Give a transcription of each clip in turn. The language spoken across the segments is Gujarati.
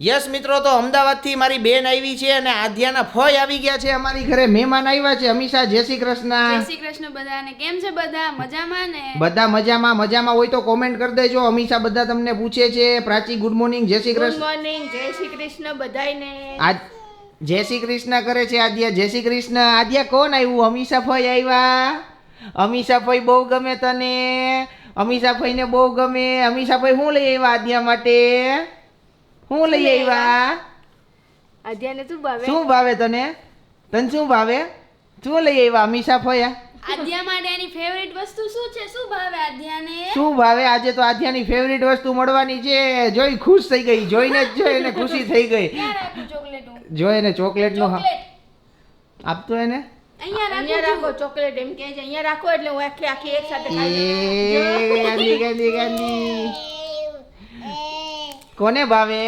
યસ મિત્રો તો અમદાવાદથી મારી બેન આવી છે અને આધ્યાના ફોય આવી ગયા છે અમારી ઘરે. મહેમાન આવ્યા છે. અમીષા જય શ્રી જય કૃષ્ણ શ્રી કૃષ્ણ બધાને. કેમ છે બધા? મજામાં ને? બધા મજામાં. મજામાં હોય તો કોમેન્ટ કરી દેજો. અમીષા બધા તમને પૂછે છે. પ્રાચી ગુડ મોર્નિંગ જય શ્રી ગુડ કૃષ્ણ. મોર્નિંગ જય શ્રી કૃષ્ણ બધાયને. આજ જય શ્રી કૃષ્ણ કરે છે આદ્યા. જય શ્રી કૃષ્ણ. આદ્યા કોણ આવ્યું? અમીષા ફઈ આવ્યા? અમીષા ફોય બહુ ગમે તને. અમીષા ને બહુ ગમે. અમીષા ફોય હું લઈ આવ્યા આદ્યા માટે? શું લઈ આવ્યા? આધ્યાને શું ભાવે? શું ભાવે તને? તને શું ભાવે? શું લઈ આવ્યા? અમીષા ફોયા? આદ્યા માટે એની ફેવરિટ વસ્તુ શું છે? શું ભાવે આદ્યાને? શું ભાવે? આજે તો આધ્યાની ફેવરિટ વસ્તુ મળવાની છે. જોઈ ખુશ થઈ ગઈ. જોઈને જ જોઈ એને ખુશી થઈ ગઈ. હું? એને ચોકલેટ નો આપતો એને? અહીંયા અહીંયા રાખો ચોકલેટ એમ કે છે. અહીંયા રાખો એટલે હું આખી આખી એક સાથે ખાઈ ગાંધી ગાંધી ગાંધી કોને ભાવે?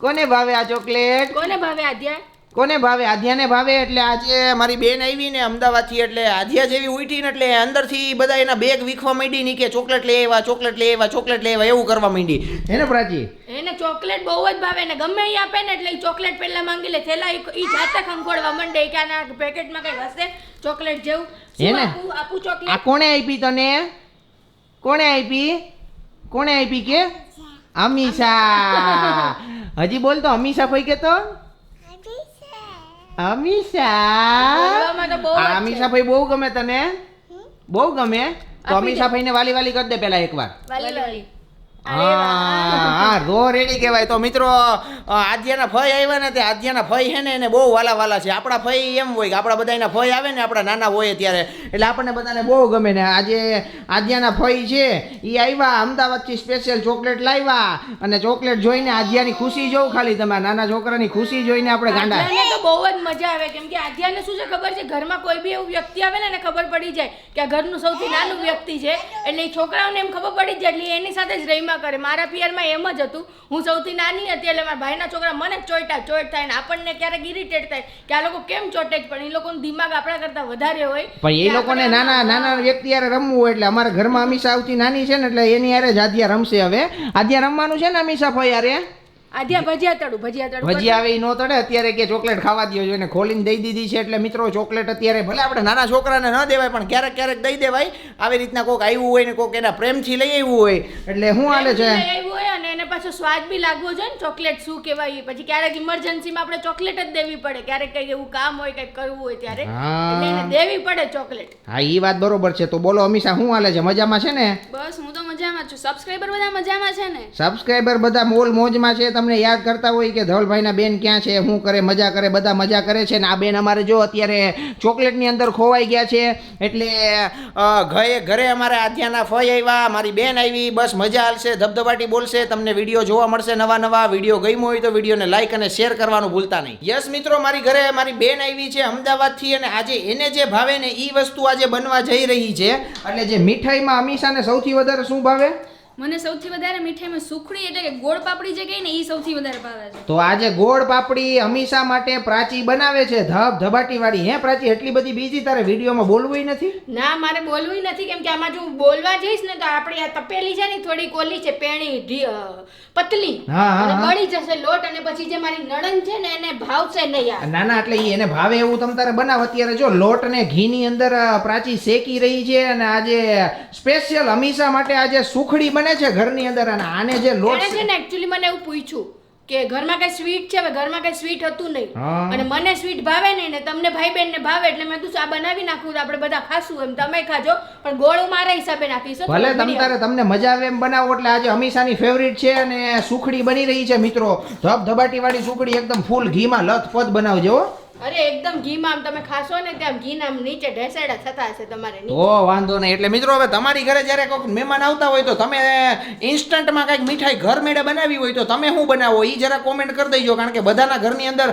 કોને ભાવે આ ચોકલેટ? કોને ભાવે આધ્યા કોને ભાવે? આધ્યાને ભાવે? એટલે આજે મારી બેન આવી ને અમદાવાદથી એટલે આધ્યા જેવી ઉઠી ને એટલે અંદરથી બધા એના બેગ વીખવા માંડી ની કે ચોકલેટ લઈ આવ્યા ચોકલેટ લઈ આવ્યા ચોકલેટ લઈ આવ્યા એવું કરવા માંડી. હે ને પ્રાચી? એને ચોકલેટ બહુ જ ભાવે ને ગમે એ આપે ને એટલે ચોકલેટ પહેલા માંગી લે. થેલા ઈ ઈ જાતે ખંખોડવા માંડે કે આના પેકેટમાં કઈ હશે? ચોકલેટ જેવું? હે ને? આપું? ચોકલેટ આ કોણે આપી તને? કોણે આપી? કોણે આપી કે? અમીષા. હજી બોલ તો અમીષા ભાઈ કે તો અમીષા. અમીષા ભાઈ બહુ ગમે તને? બહુ ગમે? તો આપી ભાઈ ભાઈને વાલી વાલી કરી દે પેલા એકવાર. વાલી વાલી. હા રો રેડી કહેવાય. તો મિત્રો આદ્યાના ફઈ આવ્યા ને તે આદ્યાના ફઈ છે ને એને બહુ વાલા વાલા છે. આપણા ફઈ એમ હોય કે આપણા બધાના ફઈ આવે ને આપણા નાના હોય ત્યારે. એટલે આપણને બધાને બહુ ગમે ને આજે આદ્યાના ફઈ છે એ આવ્યા અમદાવાદથી સ્પેશિયલ ચોકલેટ લાવ્યા અને ચોકલેટ જોઈને આદ્યાની ખુશી જોઉં ખાલી તમે. નાના છોકરાની ખુશી જોઈને આપણે ગાંડા. તો બહુ જ મજા આવે. કેમ કે આધ્યાને શું છે ખબર છે? ઘરમાં કોઈ બી એવું વ્યક્તિ આવે ને એને ખબર પડી જાય કે આ ઘરનું સૌથી નાનું વ્યક્તિ છે. એટલે એ છોકરાઓને એમ ખબર પડી જાય. એટલે એની સાથે જ રહીમાં કરે. મારા પિયરમાં એમ જ હતું. હું સૌથી નાની હતી એટલે મારા ભાઈના છોકરા મને જ ચોઈટા ચોઈટ થાય ને આપણને ક્યારેક ઇરિટેટ થાય કે આ લોકો કેમ ચોટે જ પણ એ લોકોનું દિમાગ આપણા કરતા વધારે હોય પણ એ લોકોને નાના નાના વ્યક્તિ યારે રમવું હોય એટલે અમારા ઘરમાં અમીષા આવતી નાની છે ને એટલે એની યારે જ આધ્યા રમશે હવે. આધ્યા રમવાનું છે ને અમીષા ફઈ યારે આધ્યા ભજીયા તળું ભજીયા તળું ભજી આવે ઈ નો તળે અત્યારે કે ચોકલેટ ખાવા દ્યો એને ખોલીને દઈ દીધી છે એટલે મિત્રો ચોકલેટ અત્યારે ભલે આપણે નાના છોકરાને ન દેવાય પણ ક્યારેક ક્યારેક દઈ દેવાય. આવી રીતના કોક આવ્યું હોય ને કોક એના પ્રેમથી લઈ આવ્યું હોય. એટલે શું હાલે છે? લઈ આવ્યું હોય અને એને પાછો સ્વાદ બી લાગવો જોઈએ ને ચોકલેટ શું કહેવાય પછી ક્યારેક ઇમરજન્સીમાં આપણે ચોકલેટ જ દેવી પડે. ક્યારેક કંઈક એવું કામ હોય કંઈક કરવું હોય ત્યારે એને દેવી પડે ચોકલેટ. હા ઈ વાત બરોબર છે. તો બોલો અમીષા શું હાલે છે? મજામાં છે ને? બસ હું તો મજામાં છું. સબસ્ક્રાઈબર બધા મજામાં છે ને? સબસ્ક્રાઈબર બધા મોલ મોજમાં છે. તમને યાદ કરતા હોય કે ધવલભાઈના બેન ક્યાં છે, શું કરે, મજા કરે, બધા મજા કરે છે ને આ બેન અમારે જો અત્યારે ચોકલેટની અંદર ખોવાઈ ગયા છે, એટલે ઘરે ઘરે અમારે આધ્યાના ફઈ આવ્યા, મારી બેન આવી, બસ મજા હાલશે, ધબધબાટી બોલશે, તમને વીડિયો જોવા મળશે નવા નવા, વીડિયો ગમ્યો હોય તો વિડીયોને લાઈક અને શેર કરવાનું ભૂલતા નહીં. યસ મિત્રો, મારી ઘરે મારી બેન આવી છે અમદાવાદથી અને આજે એને જે ભાવે ને એ વસ્તુ આજે બનવા જઈ રહી છે, એટલે જે મીઠાઈમાં અમીષાને સૌથી વધારે શું ભાવે? મને સૌથી વધારે મીઠાઈમાં સુખડી એટલે કે ગોળ પાપડી જે કહે ને એ સૌથી વધારે ભાવે છે. તો આજે ગોળ પાપડી હમીશા માટે પ્રાચી બનાવે છે ધબ ધબાટી વાળી. હે પ્રાચી એટલી બધી બીજી તારે વિડીયોમાં બોલવું નથી? ના મારે બોલવું નથી કેમ કે આમાં જો હું બોલવા જઈશ ને તો આપણી આ તપેલી છે ને થોડી કોલી છે પેણી ઢી- પતલી. અને બળી જશે લોટ અને પછી જે મારી નણંદ છે ને એને ભાવશે નહીં આ. ના ના એટલે એને ભાવે એવું તમ તારે બનાવ. અત્યારે જો લોટ ને ઘીની અંદર પ્રાચી શેકી રહી છે અને આજે સ્પેશિયલ હમીશા માટે આજે સુખડી બને છે ઘરની અંદર અને આને જે લોટ છે ને એક્ચ્યુઅલી મને એવું પૂછ્યું કે ઘરમાં કઈ સ્વીટ છે? હવે ઘરમાં કઈ સ્વીટ હતું નહીં. અને મને સ્વીટ ભાવે નહીં ને તમને ભાઈ બેન ને ભાવે એટલે મેં કીધું આ બનાવી નાખું તો આપણે બધા ખાશું એમ. તમે ખાજો પણ ગોળ મારા હિસાબે નાખીશું ભલે તમ તારે તમને મજા આવે એમ બનાવો એટલે આજે હમીશાની ફેવરિટ છે અને સુખડી બની રહી છે મિત્રો. ધબ ધબાટી વાળી સુખડી એકદમ ફૂલ ઘીમાં લથપથ બનાવજો. અરે એકદમ ઘીમાં આમ તમે ખાશો ને ત્યાં ઘી નામ નીચે ઢેસેડા થતા હશે તમારે. તો વાંધો નહીં. એટલે મિત્રો હવે તમારી ઘરે જ્યારે કોઈક મહેમાન આવતા હોય તો તમે ઇન્સ્ટન્ટમાં કંઈક મીઠાઈ ઘર મેળે બનાવી હોય તો તમે શું બનાવો? એ જરા કોમેન્ટ કરી દેજો કારણ કે બધાના ઘરની અંદર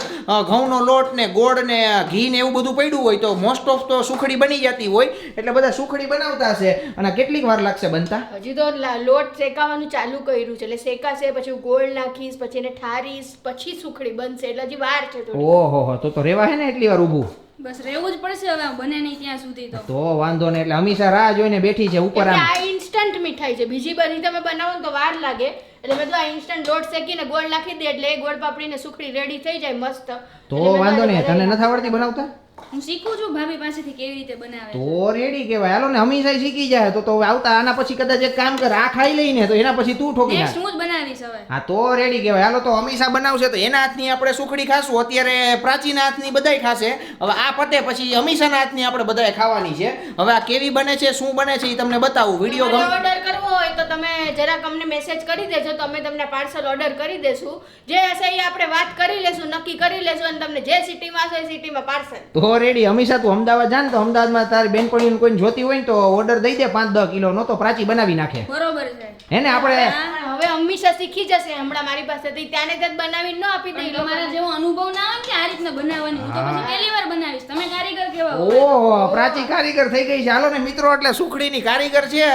ઘઉં ઘઉંનો લોટ ને ગોળ ને ઘી ને એવું બધું પડ્યું હોય તો મોસ્ટ ઓફ તો સુખડી બની જતી હોય. એટલે બધા સુખડી બનાવતા હશે. અને કેટલીક વાર લાગશે બનતા? હજી તો લોટ શેકાવાનું ચાલુ કર્યું છે. એટલે શેકાશે પછી ગોળ નાખીશ પછી એને ઠારીશ પછી સુખડી બનશે. એટલે હજી વાર છે ઓહો તો તો રેવા હે ને એટલી વાર ઊભું? બસ રહેવું જ પડશે હવે બને નહીં ત્યાં સુધી તો. તો વાંધો નહીં એટલે હંમેશા રાહ જોઈને બેઠી છે ઉપર આમ. આ ઇન્સ્ટન્ટ મીઠાઈ છે. બીજી બધી તમે બનાવો ને તો વાર લાગે. એટલે મેં તો આ ઇન્સ્ટન્ટ દોઢ શેકીને ગોળ નાખી દે એટલે એ ગોળ પાપડીને સુખડી રેડી થઈ જાય મસ્ત. તો વાંધો નહીં તને નથી આવડતી બનાવતા? હું શીખું છું ભાભી પાસેથી કેવી રીતે બનાવે તો રેડી કહેવાય. હાલો ને હંમેશા શીખી જાય. તો તો આવતા આના પછી કદાચ એક કામ કર આ ખાઈ લઈને તો એના પછી તું ઠોકી નાખ. હું જ બનાવીશ હવે. હા તો રેડી કહેવાય. હાલો તો હંમેશા બનાવશે તો એના હાથની આપણે સુખડી ખાશું. અત્યારે પ્રાચીના હાથની બધાય ખાશે. હવે આ પતે પછી હંમેશાના હાથની આપણે બધાય ખાવાની છે. હવે આ કેવી બને છે શું બને છે એ તમને બતાવું. વીડિયો ઓર્ડર કરવો હોય તો તમે જરાક અમને મેસેજ કરી દેજો તો અમે તમને પાર્સલ ઓર્ડર કરી દેશું. જે હશે એ આપણે વાત કરી લેશું નક્કી કરી લેશું અને તમને જે સિટીમાં હશે એ સિટીમાં પાર્સલ તો રેડી હંમેશા તું અમદાવાદ જાન તો અમદાવાદમાં તારી બેનપણીને કોઈને જોતી હોય ને તો ઓર્ડર દઈ દે પાંચ દસ કિલો નો તો પ્રાચી બનાવી નાખે. બરોબર છે. હે ને આપણે પણ હવે હંમેશા શીખી જશે હમણાં મારી પાસેથી. ત્યાંને ત્યાં બનાવીને ન આપી દઈ તમારા જેવો અનુભવ ના હોય ને આ રીતના બનાવવાની હું તો પછી પહેલી વાર બનાવીશ. તમે કારીગર કેવા ઓહો પ્રાચી કારીગર થઈ ગઈ છે. હાલો ને મિત્રો એટલે સુખડીની કારીગર છે.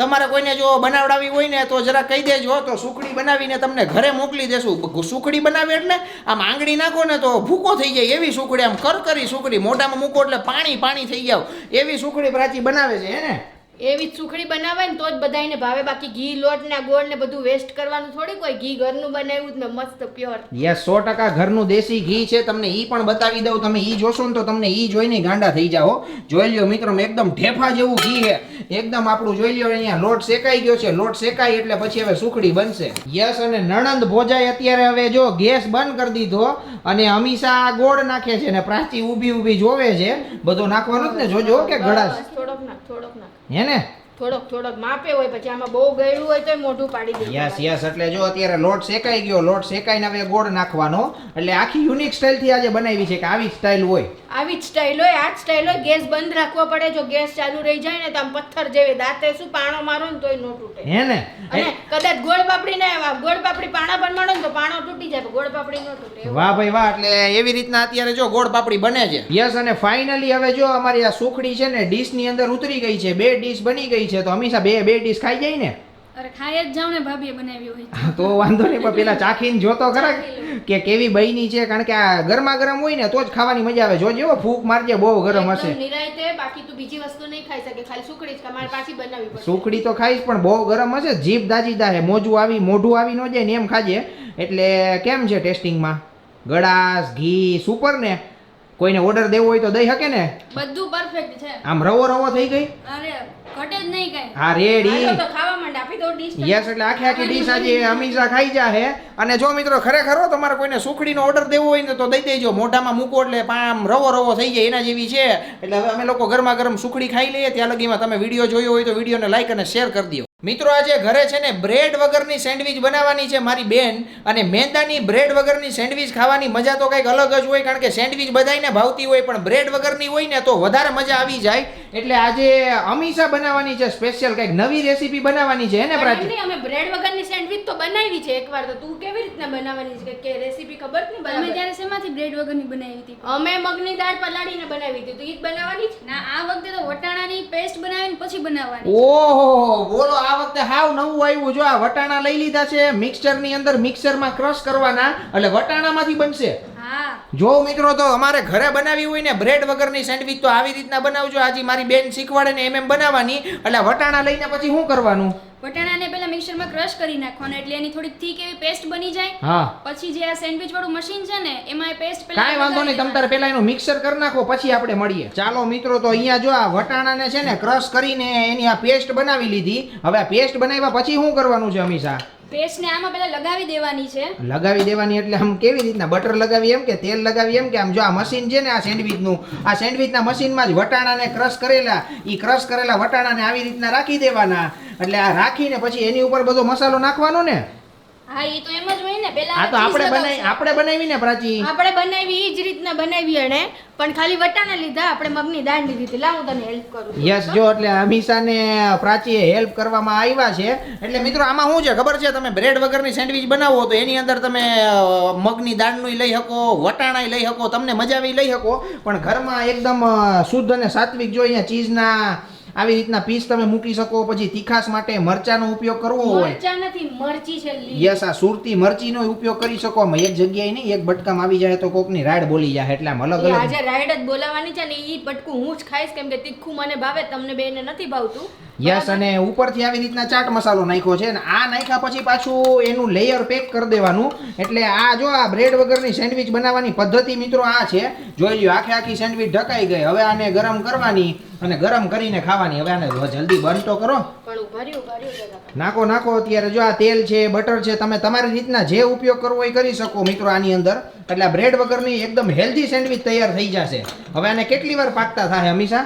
તમારે કોઈને જો બનાવડાવી હોય ને તો જરા કહી દેજો. તો સુખડી બનાવીને તમને ઘરે મોકલી દેશું. સુખડી બનાવી એટલે આમ આંગળી નાખો ને તો ભૂકો થઈ જાય. એવી સુખડી આમ કરકરી સુખડી. મોઢામાં મૂકો એટલે પાણી પાણી થઈ જાવ. એવી સુખડી પ્રાચી બનાવે છે હે ને? એવી સુખડી બનાવાય ને તો જ બધાને ભાવે. બાકી ઘી, લોટ ને ગોળ ને બધું વેસ્ટ કરવાનું થોડી કોઈ ઘી ઘરનું બનાવ્યું ને મસ્ત પ્યોર યસ સો ટકા ઘરનું દેશી ઘી છે, તમને ઈ પણ બતાવી દઉં. તમે ઈ જોશો ને તો તમને ઈ જોઈને ગાંડા થઈ જાઓ. જોઈ લ્યો મિત્રો એકદમ ઢેફા જેવું ઘી છે. એકદમ આપણું જોઈ લ્યો, અહીંયા લોટ શેકાઈ ગયો છે. લોટ શેકાય એટલે પછી હવે સુખડી બનશે. યસ અને નણંદ ભોજાય અત્યારે હવે જો ગેસ બંધ કરી દીધો અને હંમેશા ગોળ નાખે છે ને પ્રાચી ઊભી ઊભી જોવે છે. બધું નાખવાનું જ ને જોજો કે ગળાશ બસ, થોડોક નાખ થોડોક નાખ હે ને? થોડોક થોડોક માપે હોય પછી આમાં બહુ ગળ્યું હોય તો મોઢું પાડી દે યસ યસ એટલે જો અત્યારે લોટ શેકાઈ ગયો લોટ શેકાઈને હવે ગોળ નાખવાનો. એટલે આખી યુનિક સ્ટાઇલથી આજે બનાવી છે કે આવી સ્ટાઇલ હોય. આવી જ સ્ટાઇલ હોય. આ જ સ્ટાઇલ હોય. ગેસ બંધ રાખવો પડે. જો ગેસ ચાલુ રહી જાય ને તો આમ પથ્થર જેવી દાંતે શું પાણો મારો ને તોય નો તૂટે. હે ને? અને કદાચ ગોળ પાપડી ને ગોળ પાપડી પાણા પર મારો ને તો પાણો તૂટી જાય ગોળ પાપડી નો તૂટે. વાહ ભાઈ વાહ. એટલે એવી રીતના અત્યારે જો ગોળ પાપડી બને છે. યસ અને ફાઇનલી હવે જો અમારી આ સુખડી છે ને ડીશની અંદર ઉતરી ગઈ છે. બે ડીશ બની ગઈ છે. તો હંમેશા બે બે ડીશ ખાઈ જાય ને? અરે ખાય જ જાવ ને ભાભીએ બનાવી હોય. તો વાંધો નહીં પણ પેલા ચાખીને જોતો ખરા કે કેવી બની છે કારણ કે આ ગરમા ગરમ હોય ને તો જ ખાવાની મજા આવે. જોજો ફૂક મારજે બહુ ગરમ હશે. નિરાયતે બાકી તું બીજી વસ્તુ નહીં ખાઈ શકે ખાલી સુખડી જ ખા. પાછી બનાવવી પડશે. સુખડી તો ખાઈશ પણ બહુ ગરમ હશે. જીભ દાજી દાહે મોજું આવી મોઢું આવી ન જાય ને એમ ખાજે. એટલે કેમ છે ટેસ્ટિંગમાં? ગળાસ ઘી સુપર ને? કોઈને ઓર્ડર દેવો હોય તો દઈ શકે ને? બધું પરફેક્ટ છે. આમ રવો રવો થઈ ગઈ? અરે ઘટે જ નહીં કઈ. હા રેડી તો ખાવા માંડ આપી દો ડીશ યસ એટલે આખી આખી ડીશ આજે અમીષા ખાઈ જા હે. અને જો મિત્રો ખરેખર તમારે કોઈને સુખડીનો ઓર્ડર દેવો હોય ને તો દઈ દેજો. મોઢામાં મૂકો એટલે આમ રવો રવો થઈ જાય એના જેવી છે. એટલે હવે અમે લોકો ગરમા ગરમ સુખડી ખાઈ લઈએ. ત્યાં લગીમાં તમે વીડિયો જોયો હોય તો વિડીયોને લાઈક અને શેર કરી દો મિત્રો, આજે ઘરે છે ને બ્રેડ વગરની સેન્ડવિચ બનાવવાની છે મારી બેન અને મેંદાની બ્રેડ વગરની સેન્ડવિચ ખાવાની મજા તો કંઈક અલગ જ હોય કારણ કે સેન્ડવિચ બધાયને ભાવતી હોય, પણ બ્રેડ વગરની હોય ને તો વધારે મજા આવી જાય. એટલે આજે અમીષા બનાવવાની છે સ્પેશિયલ કંઈક નવી રેસીપી બનાવવાની છે હે ને પ્રાચી? અમે બ્રેડ વગરની સેન્ડવિચ તો બનાવી છે એકવાર તો. તું કેવી રીતના બનાવવાની છે? કે રેસીપી ખબર જ નહીં બરાબર? ત્યારે શેમાંથી બ્રેડ વગરની બનાવી હતી? અમે મગની દાળ પલાળીને બનાવી હતી. તો ઈ જ બનાવવાની છે? ના આ વખતે તો વટાણાની પેસ્ટ બનાવીને પછી બનાવવાની ઓહો બોલો આ વખતે હાવ નવું આવ્યું. જો આ વટાણા લઈ લીધા છે મિક્સચરની અંદર મિક્સરમાં ક્રશ કરવાના એટલે વટાણામાંથી બનશે. જો મિત્રો તો અમારે ઘરે બનાવી હોય ને બ્રેડ વગરની સેન્ડવિચ તો આવી રીતના બનાવજો. આજે મારી બેન શીખવાડે ને એમ એમ બનાવવાની. એટલે વટાણા લઈને પછી શું કરવાનું? વટાણાને પહેલા મિક્સરમાં ક્રશ કરી નાખવાનું. એટલે એની થોડી થીક એવી પેસ્ટ બની જાય. હા. પછી જે આ સેન્ડવિચ વાળું મશીન છે ને એમાં એ પેસ્ટ પહેલા કાંઈ વાંધો નહીં તમ તારે પેલા એનું મિક્સર કરી નાખો પછી આપણે મળીએ. ચાલો મિત્રો તો અહીંયા જો આ વટાણાને છે ને ક્રશ કરીને એની આ પેસ્ટ બનાવી લીધી. હવે આ પેસ્ટ બનાવ્યા પછી શું કરવાનું છે હંમેશા પેસ્ટ ને આમાં પહેલા લગાવી દેવાની છે. લગાવી દેવાની એટલે આમ કેવી રીતના? બટર લગાવી એમ કે તેલ લગાવી એમ કે આમ જો આ મશીન છે ને આ સેન્ડવિચનું, આ સેન્ડવિચના મશીનમાં જ વટાણાને ક્રશ કરેલા એ ક્રશ કરેલા વટાણાને આવી રીતના રાખી દેવાના. એટલે આ રાખીને પછી એની ઉપર બધો મસાલો નાખવાનો ને? હા એ તો એમ જ હોય ને પહેલા આ તો આપણે બનાવી લગાવશે. આપણે બનાવીને પ્રાચી. આપણે બનાવી ઈ જ રીતના બનાવી અણે પણ ખાલી વટાણા લીધા આપણે મગની દાળ લીધી હતી. લાવ હું તને હેલ્પ કરું યસ જો એટલે અમીષાને પ્રાચીએ હેલ્પ કરવામાં આવ્યા છે. એટલે મિત્રો આમાં શું છે? ખબર છે? તમે બ્રેડ વગરની સેન્ડવિચ બનાવો તો એની અંદર તમે મગની દાળનું લઈ શકો વટાણાય લઈ શકો તમને મજા આવી લઈ શકો. પણ ઘરમાં એકદમ શુદ્ધ અને સાત્વિક જો અહીંયા ચીઝના આવી રીતના પીસ તમે મૂકી શકો પછી તીખાસ માટે મરચાનો ઉપયોગ કરવો હોય. મરચા નથી મરચી છે યસ આ સુરતી મરચીનો ઉપયોગ કરી શકો. આમાં એક જગ્યાએ નહીં એક બટકામાં આવી જાય તો કોકની રાઈડ બોલી જાય એટલે આમ અલગ એ અલગ. આજે રાઈડ જ બોલાવાની છે ને ઈ બટકું હું જ ખાઈશ કેમ કે તીખું મને ભાવે તમને બેને નથી ભાવતું. યસ અને ઉપરથી આવી રીતના ચાટ મસાલો નાખ્યો છે અને આ નાખ્યા પછી પાછું એનું લેયર પેક કરી દેવાનું. એટલે આ જો આ બ્રેડ વગરની સેન્ડવિચ બનાવવાની પદ્ધતિ મિત્રો આ છે. જોઈ લ્યો આખે આખી સેન્ડવિચ ઢકાઈ ગઈ. હવે આને ગરમ કરવાની. અને ગરમ કરીને ખાવાની. હવે આને જલ્દી બંધ તો કરો. નાખો નાખો અત્યારે. જો આ તેલ છે બટર છે તમે તમારી રીતના જે ઉપયોગ કરવો એ કરી શકો મિત્રો આની અંદર. એટલે બ્રેડ વગરની એકદમ હેલ્ધી સેન્ડવિચ તૈયાર થઈ જશે. હવે આને કેટલી વાર પાકતા થાય હંમેશા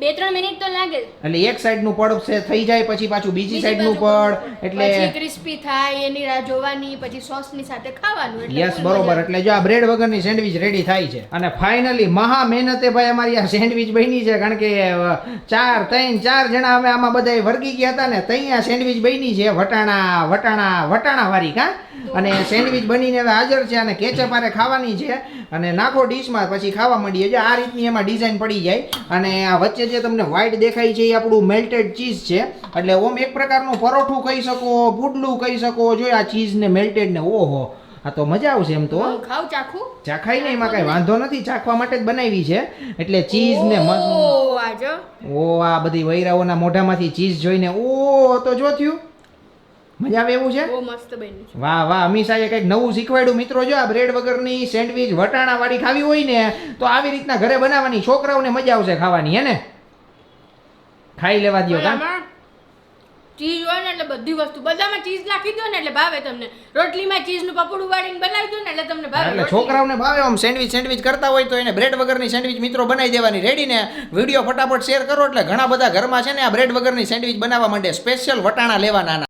બે ત્રણ મિનિટ તો લાગે. એટલે એક સાઈડનું પડ છે થઈ જાય પછી પાછું બીજી સાઈડનું પડ પછી એટલે ક્રિસ્પી થાય એની રાહ જોવાની પછી સોસની સાથે ખાવાનું એટલે યસ બરોબર. એટલે જો આ બ્રેડ વગરની સેન્ડવિચ રેડી થાય છે. અને ફાઇનલી મહા મહેનતે ભાઈ અમારી આ સેન્ડવિચ બની છે કારણ કે ચાર ત્રણ ચાર જણા અમે આમાં બધા વર્ગી ગયા હતા ને આ સેન્ડવિચ બની છે વટાણા વટાણા વટાણા વાળી કા? અને સેન્ડવિચ બનીને હવે હાજર છે અને કેચપ આરે ખાવાની છે. અને નાખો ડીશમાં પછી ખાવા માંડીએ. જો આ રીતની એમાં ડિઝાઇન પડી જાય. અને આ વચ્ચે જે તમને વ્હાઇટ દેખાય છે એ આપણું મેલ્ટેડ ચીઝ છે. એટલે ઓમ એક પ્રકારનું પરોઠું કહી શકો પુડલું કહી શકો. જો આ ચીઝને મેલ્ટેડ ને ઓહો આ તો મજા આવશે એમ તો ખાવ ચાખું. ચાખાઈ નહીં એમાં કઈ વાંધો નથી. ચાખવા માટે જ બનાવી છે. એટલે ચીઝ ને ઓ આ બધી વૈરાઓના મોઢામાંથી ચીઝ જોઈને ઓ તો જો થયું. મજા આવે એવું છે? બહુ મસ્ત બન્યું છે. વાહ વાહ અમીષાએ કંઈક નવું શીખવાડ્યું. મિત્રો જો આ બ્રેડ વગરની સેન્ડવિચ વટાણા વાળી ખાવી હોય ને તો આવી રીતના ઘરે બનાવવાની છોકરાઓને મજા આવશે ખાવાની હે ને? ખાઈ લેવા દ્યો પણ કા ચીઝ હોય ને એટલે બધી વસ્તુ. બધામાં ચીઝ નાખી દો ને એટલે ભાવે તમને. રોટલીમાં ચીઝનું પકોડું વાળીને બનાવી દો ને એટલે તમને ભાવે. એટલે છોકરાઓને ભાવે આમ સેન્ડવિચ સેન્ડવિચ કરતા હોય તો એને બ્રેડ વગરની સેન્ડવિચ મિત્રો બનાવી દેવાની. રેડી ને? વીડિયો ફટાફટ શેર કરો એટલે ઘણા બધા ઘરમાં છે ને આ બ્રેડ વગરની સેન્ડવિચ બનાવવા માટે સ્પેશિયલ વટાણા લેવાના.